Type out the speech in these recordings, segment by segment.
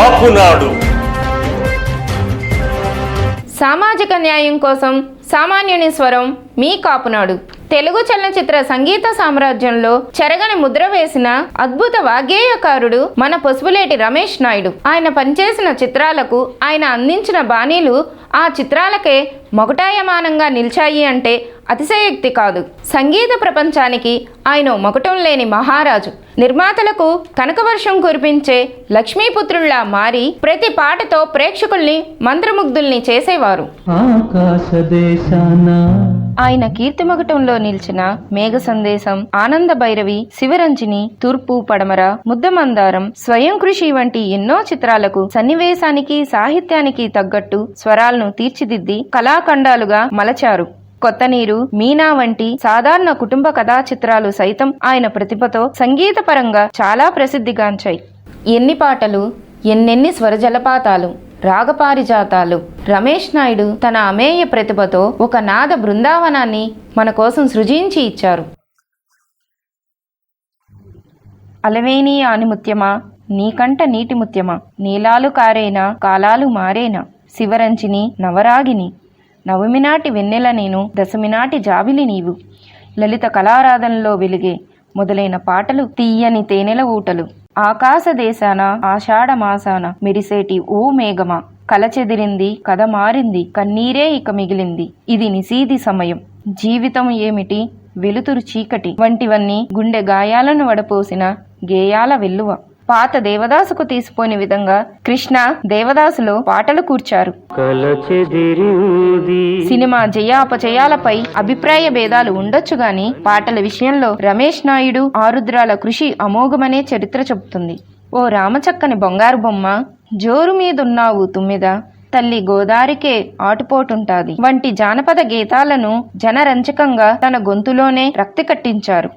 కాపునాడు. సామాజిక న్యాయం కోసం సామాన్యుని స్వరం మీ కాపునాడు. తెలుగు చలనచిత్ర సంగీత సామ్రాజ్యంలో చెరగని ముద్ర వేసిన అద్భుత వాగ్గేయకారుడు మన పసుపులేటి రమేష్ నాయుడు. ఆయన పనిచేసిన చిత్రాలకు ఆయన అందించిన బాణీలు ఆ చిత్రాలకే మొగటాయమానంగా నిలిచాయి అంటే అతిశయోక్తి కాదు. సంగీత ప్రపంచానికి ఆయన మొగటం లేని మహారాజు. నిర్మాతలకు కనకవర్షం కురిపించే లక్ష్మీపుత్రుల్లా మారి ప్రతి పాటతో ప్రేక్షకుల్ని మంత్రముగ్ధుల్ని చేసేవారు. ఆకాశదేశాన ఆయన కీర్తిమగటంలో నిలిచిన మేఘ సందేశం ఆనంద భైరవి శివరంజిని తూర్పు పడమర ముద్దమందారం స్వయం కృషి వంటి ఎన్నో చిత్రాలకు సన్నివేశానికి సాహిత్యానికి తగ్గట్టు స్వరాలను తీర్చిదిద్ది కళాఖండాలుగా మలచారు. కొత్త నీరు మీనా వంటి సాధారణ కుటుంబ కథా చిత్రాలు సైతం ఆయన ప్రతిభతో సంగీతపరంగా చాలా ప్రసిద్ధిగాంచాయి. ఎన్ని పాటలు ఎన్నెన్ని స్వర జలపాతాలు రాగపారిజాతాలు. రమేష్ నాయుడు తన అమేయ ప్రతిభతో ఒక నాద బృందావనాన్ని మన కోసం సృజించి ఇచ్చారు. అలవేని ఆనిముత్యమా? నీకంట నీటి ముత్యమా? నీలాలు కారేనా? కాలాలు మారేనా? శివరంజిని నవరాగిని. నవమినాటి వెన్నెల నేను దశమినాటి జాబిలి నీవు. లలిత కళారాధనలో వెలిగే మొదలైన పాటలు తీయని తేనెల ఊటలు. ఆకాశ దేశాన ఆషాఢ మాసాన మెరిసేటి ఓ మేఘమా. కల చెదిరింది కథ మారింది కన్నీరే ఇక మిగిలింది. ఇది నిశీది సమయం. జీవితం ఏమిటి? వెలుతురు చీకటి. వంటివన్నీ గుండె గాయాలను వడపోసిన గేయాల వెల్లువ. పాత దేవదాసుకు తీసిపోని విధంగా కృష్ణ దేవదాసులో పాటలు కూర్చారు. సినిమా జయాపజయాలపై అభిప్రాయ భేదాలు ఉండొచ్చు గాని పాటల విషయంలో రమేష్ నాయుడు ఆరుద్రాల కృషి అమోఘమనే చరిత్ర చెబుతుంది. ఓ రామచక్కని బంగారు బొమ్మ జోరు మీదున్నావు తుమ్మిద తల్లి గోదారికే ఆటుపోటుంటాది. వంటి జానపద గీతాలను జనరంజకంగా తన గొంతులోనే రక్తి కట్టించారు.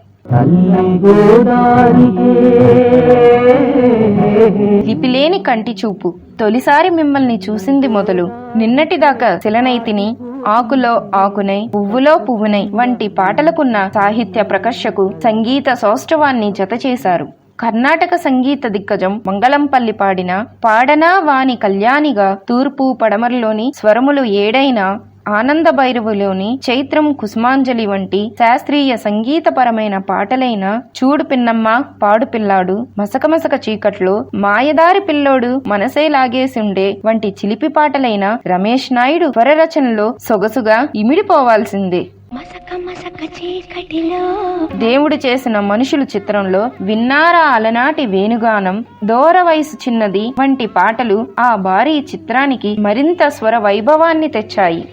లిపిలేని కంటి చూపు తొలిసారి మిమ్మల్ని చూసింది మొదలు. నిన్నటిదాకా శిలనైతిని ఆకులో ఆకునై పువ్వులో పువ్వునై వంటి పాటలకున్న సాహిత్య ప్రకర్షకు సంగీత సౌష్ఠవాన్ని జత చేశారు కర్ణాటక సంగీత దిగ్గజం మంగళంపల్లి పాడిన పాడనా వాని కళ్యాణిగా తూర్పు పడమరలోని స్వరములు ఏడైనా ఆనంద భైరవులోని చైత్రం కుసుమాంజలి వంటి శాస్త్రీయ సంగీతపరమైన పాటలైన చూడు పిన్నమ్మ పాడు పిల్లాడు మసక మసక చీకట్లో మాయదారి పిల్లోడు మనసే లాగేసిండే వంటి చిలిపి పాటలైన రమేష్ నాయుడు స్వరరచనలో సొగసుగా ఇమిడిపోవాల్సిందే. దేవుడు చేసిన మనుషులు చిత్రంలో విన్నారా అలనాటి వేణుగానం? దూర వయసు చిన్నది వంటి పాటలు ఆ భారీ చిత్రానికి మరింత స్వర వైభవాన్ని తెచ్చాయి.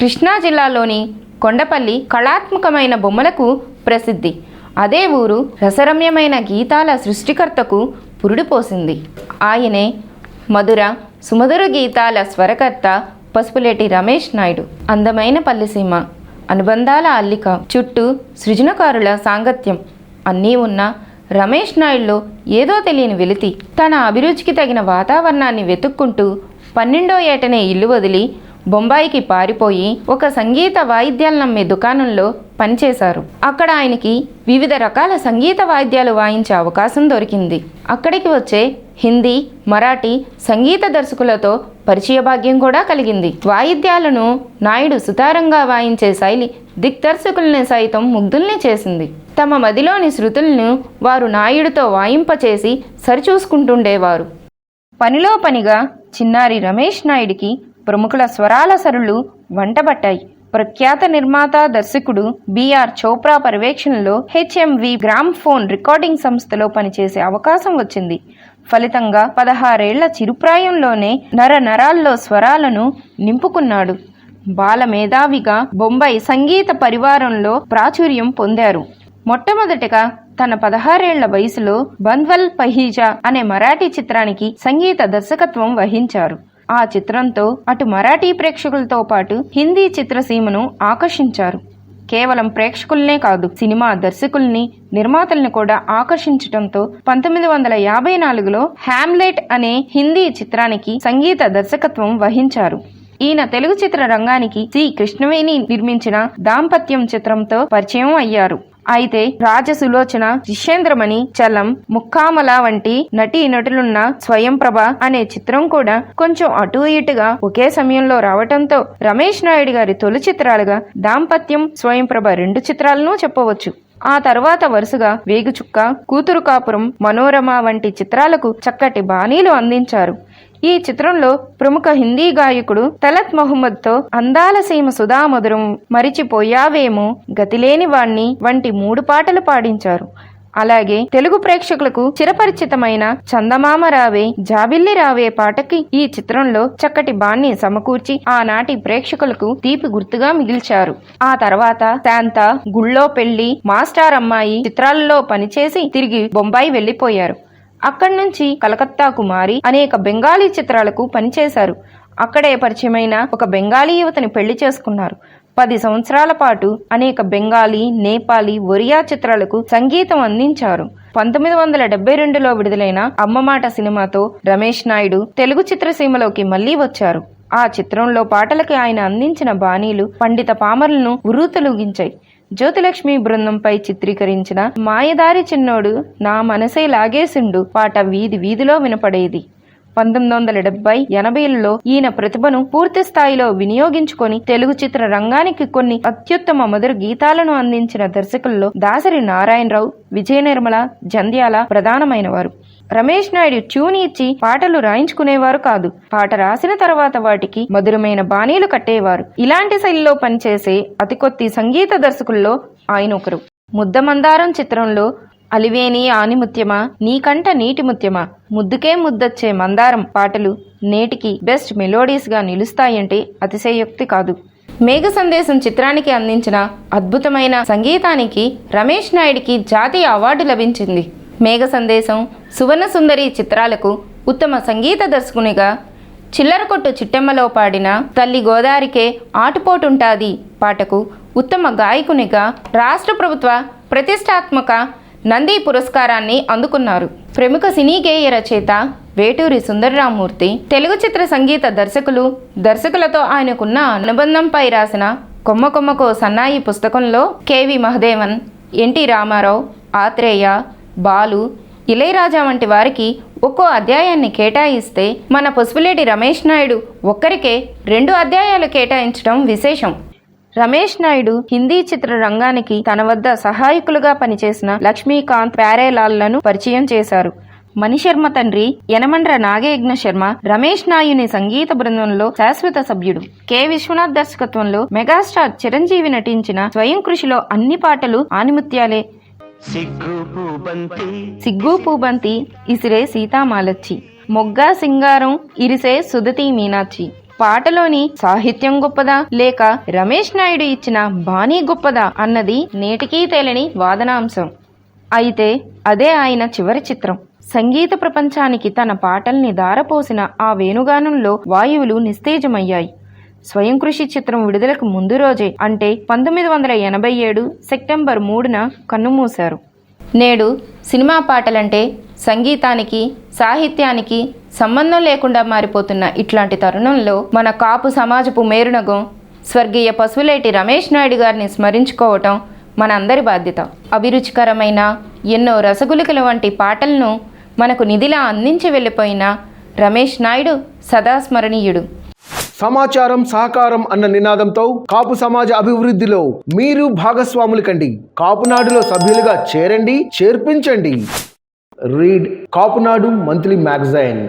కృష్ణా జిల్లాలోని కొండపల్లి కళాత్మకమైన బొమ్మలకు ప్రసిద్ధి. అదే ఊరు రసరమ్యమైన గీతాల సృష్టికర్తకు పురుడు పోసింది. ఆయనే మధుర సుమధుర గీతాల స్వరకర్త పసుపులేటి రమేష్ నాయుడు. అందమైన పల్లెసీమ అనుబంధాల అల్లిక. చుట్టూ సృజనకారుల సాంగత్యం. అన్నీ ఉన్న రమేష్ నాయుడులో ఏదో తెలియని వెలితి. తన అభిరుచికి తగిన వాతావరణాన్ని వెతుక్కుంటూ పన్నెండో ఏటనే ఇల్లు వదిలి బొంబాయికి పారిపోయి ఒక సంగీత వాయిద్యాలను అమ్మే దుకాణంలో పనిచేశారు. అక్కడ ఆయనకి వివిధ రకాల సంగీత వాయిద్యాలు వాయించే అవకాశం దొరికింది. అక్కడికి వచ్చే హిందీ మరాఠీ సంగీత దర్శకులతో పరిచయ భాగ్యం కూడా కలిగింది. వాయిద్యాలను నాయుడు సుతారంగా వాయించే శైలి దిగ్దర్శకుల్ని సైతం ముగ్ధుల్ని చేసింది. తమ మదిలోని శృతులను వారు నాయుడితో వాయింపచేసి సరిచూసుకుంటుండేవారు. పనిలో పనిగా చిన్నారి రమేష్ నాయుడికి ప్రముఖుల స్వరాల సరులు వంటబట్టాయి. ప్రఖ్యాత నిర్మాత దర్శకుడు బిఆర్ చోప్రా పర్యవేక్షణలో హెచ్ఎంవి గ్రామ్ ఫోన్ రికార్డింగ్ సంస్థలో పనిచేసే అవకాశం వచ్చింది. ఫలితంగా పదహారేళ్ళ చిరుప్రాయంలోనే నర నరాల్లో స్వరాలను నింపుకున్నాడు. బాల మేధావిగా బొంబాయి సంగీత పరివారంలో ప్రాచుర్యం పొందారు. మొట్టమొదటిగా తన పదహారేళ్ళ వయసులో బంద్వల్ పహీజా అనే మరాఠీ చిత్రానికి సంగీత దర్శకత్వం వహించారు. ఆ చిత్రంతో అటు మరాఠీ ప్రేక్షకులతో పాటు హిందీ చిత్రసీమను ఆకర్షించారు. కేవలం ప్రేక్షకుల్నే కాదు సినిమా దర్శకుల్ని నిర్మాతల్ని కూడా ఆకర్షించడంతో పంతొమ్మిది వందల యాభై నాలుగులో హ్యామ్లెట్ అనే హిందీ చిత్రానికి సంగీత దర్శకత్వం వహించారు. ఈయన తెలుగు చిత్ర రంగానికి సి కృష్ణవేణి నిర్మించిన దాంపత్యం చిత్రంతో పరిచయం అయ్యారు. అయితే రాజసులోచన జిషేంద్రమణి చలం ముక్కామల వంటి నటీ నటులున్న స్వయంప్రభ అనే చిత్రం కూడా కొంచెం అటు ఇటుగా ఒకే సమయంలో రావటంతో రమేష్ నాయుడు గారి తొలి చిత్రాలుగా దాంపత్యం స్వయంప్రభ రెండు చిత్రాలను చెప్పవచ్చు. ఆ తర్వాత వరుసగా వేగుచుక్క కూతురు కాపురం మనోరమ వంటి చిత్రాలకు చక్కటి బాణీలు అందించారు. ఈ చిత్రంలో ప్రముఖ హిందీ గాయకుడు తలత్ మహమ్మద్తో అందాల సీమ సుధామధురం మరిచిపోయావేమో గతిలేని వాణ్ణి వంటి మూడు పాటలు పాడించారు. అలాగే తెలుగు ప్రేక్షకులకు చిరపరిచితమైన చందమామ రావే జాబిల్లి రావే పాటకి ఈ చిత్రంలో చక్కటి బాణ్ణి సమకూర్చి ఆనాటి ప్రేక్షకులకు తీపి గుర్తుగా మిగిల్చారు. ఆ తర్వాత శాంత గుళ్ళో పెళ్ళి మాస్టార్ అమ్మాయి చిత్రాలలో పనిచేసి తిరిగి బొంబాయి వెళ్ళిపోయారు అక్కడి నుంచి కలకత్తాకు మారి అనేక బెంగాలీ చిత్రాలకు పనిచేశారు. అక్కడే పరిచయమైన ఒక బెంగాలీ యువతని పెళ్ళి చేసుకున్నారు. పది సంవత్సరాల పాటు అనేక బెంగాలీ నేపాలీ ఒరియా చిత్రాలకు సంగీతం అందించారు. పంతొమ్మిది వందల డెబ్బై రెండులో విడుదలైన అమ్మమాట సినిమాతో రమేష్ నాయుడు తెలుగు చిత్రసీమలోకి మళ్ళీ వచ్చారు. ఆ చిత్రంలో పాటలకి ఆయన అందించిన బాణీలు పండిత పామరులను ఉరుతలుగించాయి జ్యోతిలక్ష్మి బృందంపై చిత్రీకరించిన మాయదారి చిన్నోడు నా మనసే లాగేసిండు పాట వీధి వీధిలో వినపడేది. పంతొమ్మిది వందల డెబ్బై ఎనభైలలో ఈయన ప్రతిభను పూర్తి స్థాయిలో వినియోగించుకొని తెలుగు చిత్ర రంగానికి కొన్ని అత్యుత్తమ మధుర గీతాలను అందించిన దర్శకుల్లో దాసరి నారాయణరావు విజయ నిర్మల జంధ్యాల ప్రధానమైనవారు. రమేష్ నాయుడు ట్యూన్ ఇచ్చి పాటలు రాయించుకునేవారు కాదు. పాట రాసిన తర్వాత వాటికి మధురమైన బాణీలు కట్టేవారు. ఇలాంటి శైలిలో పనిచేసే అతి కొద్ది సంగీత దర్శకుల్లో ఆయన ఒకరు ముద్దమందారం చిత్రంలో అలివేని ఆనిముత్యమా నీకంట నీటి ముత్యమా ముద్దుకే ముద్దొచ్చే మందారం పాటలు నేటికి బెస్ట్ మెలోడీస్గా నిలుస్తాయంటే అతిశయోక్తి కాదు. మేఘ సందేశం చిత్రానికి అందించిన అద్భుతమైన సంగీతానికి రమేష్ నాయుడికి జాతీయ అవార్డు లభించింది. మేఘ సందేశం సువర్ణ సుందరి చిత్రాలకు ఉత్తమ సంగీత దర్శకునిగా చిల్లర కొట్టు చిట్టెమ్మలో పాడిన తల్లి గోదారికే ఆటుపోటుంటాది పాటకు ఉత్తమ గాయకునిగా రాష్ట్ర ప్రభుత్వ ప్రతిష్టాత్మక నంది పురస్కారాన్ని అందుకున్నారు. ప్రముఖ సినీ గేయ రచయిత వేటూరి సుందరరామూర్తి తెలుగు చిత్ర సంగీత దర్శకులు దర్శకులతో ఆయనకున్న అనుబంధంపై రాసిన కొమ్మ కొమ్మకో సన్నాయి పుస్తకంలో K V Mahadevan N T Rama Rao Atreya Balu Ilaiyaraaja వంటి వారికి ఒక్కో అధ్యాయాన్ని కేటాయిస్తే మన పసుపులేటి రమేష్ నాయుడు ఒక్కరికే రెండు అధ్యాయాలు కేటాయించడం విశేషం. రమేష్ నాయుడు హిందీ చిత్ర రంగానికి తన వద్ద సహాయకులుగా పనిచేసిన లక్ష్మీకాంత్ ప్యారేలాల్లను పరిచయం చేశారు. మణిశర్మ తండ్రి యనమండ్ర నాగయజ్ఞ శర్మ రమేష్ నాయుని సంగీత బృందంలో శాశ్వత సభ్యుడు. కె. విశ్వనాథ్ దర్శకత్వంలో మెగాస్టార్ చిరంజీవి నటించిన స్వయం కృషిలో అన్ని పాటలు ఆనిముత్యాలే. సిగ్గు పూబంతి. ఇసిరే సీతామాలచ్చి. మొగ్గ సింగారం ఇరిసే సుదతి మీనాచి పాటలోని సాహిత్యం గొప్పదా? లేక రమేష్ నాయుడు ఇచ్చిన బాణీ గొప్పదా? అన్నది నేటికీ తేలని వాదనాంశం. అయితే అదే ఆయన చివరి చిత్రం. సంగీత ప్రపంచానికి తన పాటల్ని దారపోసిన ఆ వేణుగానంలో వాయువులు నిస్తేజమయ్యాయి. స్వయం కృషి చిత్రం విడుదలకు ముందు రోజే అంటే పంతొమ్మిది వందల ఎనభై ఏడు సెప్టెంబర్ మూడున కన్నుమూశారు. నేడు సినిమా పాటలంటే సంగీతానికి సాహిత్యానికి సంబంధం లేకుండా మారిపోతున్న ఇట్లాంటి తరుణంలో మన కాపు సమాజపు మేరునగం స్వర్గీయ పశువులేటి రమేష్ నాయుడు గారిని స్మరించుకోవటం మనందరి బాధ్యత. అభిరుచికరమైన ఎన్నో రసగులికల వంటి పాటలను మనకు నిధిలా అందించి వెళ్ళిపోయిన రమేష్ నాయుడు సదాస్మరణీయుడు. సమాచారం సహకారం అన్న నినాదంతో కాపు సమాజ అభివృద్ధిలో మీరు భాగస్వాములు కండి. కాపునాడులో సభ్యులుగా చేరండి చేర్పించండి. Read Kapunadu monthly magazine.